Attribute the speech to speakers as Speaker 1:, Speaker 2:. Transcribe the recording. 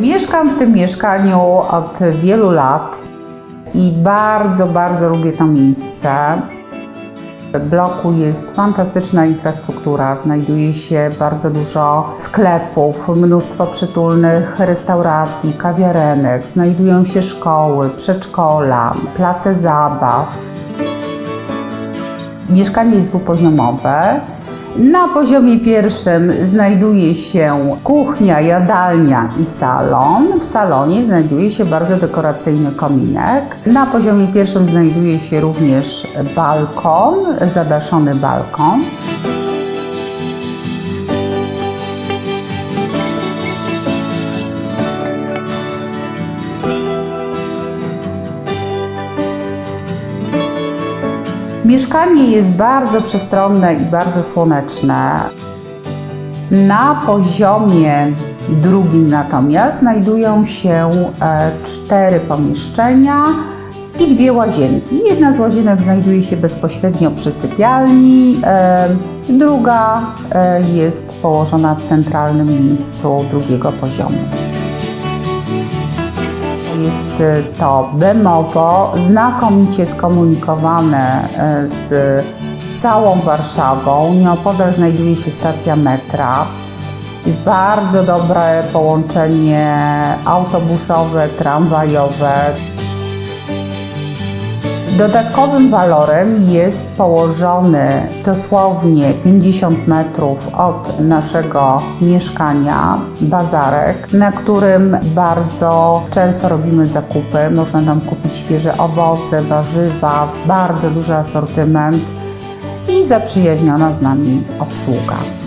Speaker 1: Mieszkam w tym mieszkaniu od wielu lat i bardzo, bardzo lubię to miejsce. W bloku jest fantastyczna infrastruktura, znajduje się bardzo dużo sklepów, mnóstwo przytulnych restauracji, kawiarenek, znajdują się szkoły, przedszkola, place zabaw. Mieszkanie jest dwupoziomowe. Na poziomie pierwszym znajduje się kuchnia, jadalnia i salon. W salonie znajduje się bardzo dekoracyjny kominek. Na poziomie pierwszym znajduje się również balkon, zadaszony balkon. Mieszkanie jest bardzo przestronne i bardzo słoneczne. Na poziomie drugim natomiast znajdują się e, cztery pomieszczenia i dwie łazienki. Jedna z łazienek znajduje się bezpośrednio przy sypialni, e, druga e, jest położona w centralnym miejscu drugiego poziomu. Jest to Bemowo, znakomicie skomunikowane e, z całą Warszawą. Nieopodal znajduje się stacja metra. Jest bardzo dobre połączenie autobusowe, tramwajowe. Dodatkowym walorem jest położony dosłownie 50 metrów od naszego mieszkania bazarek, na którym bardzo często robimy zakupy. Można tam kupić świeże owoce, warzywa, bardzo duży asortyment i zaprzyjaźniona z nami obsługa.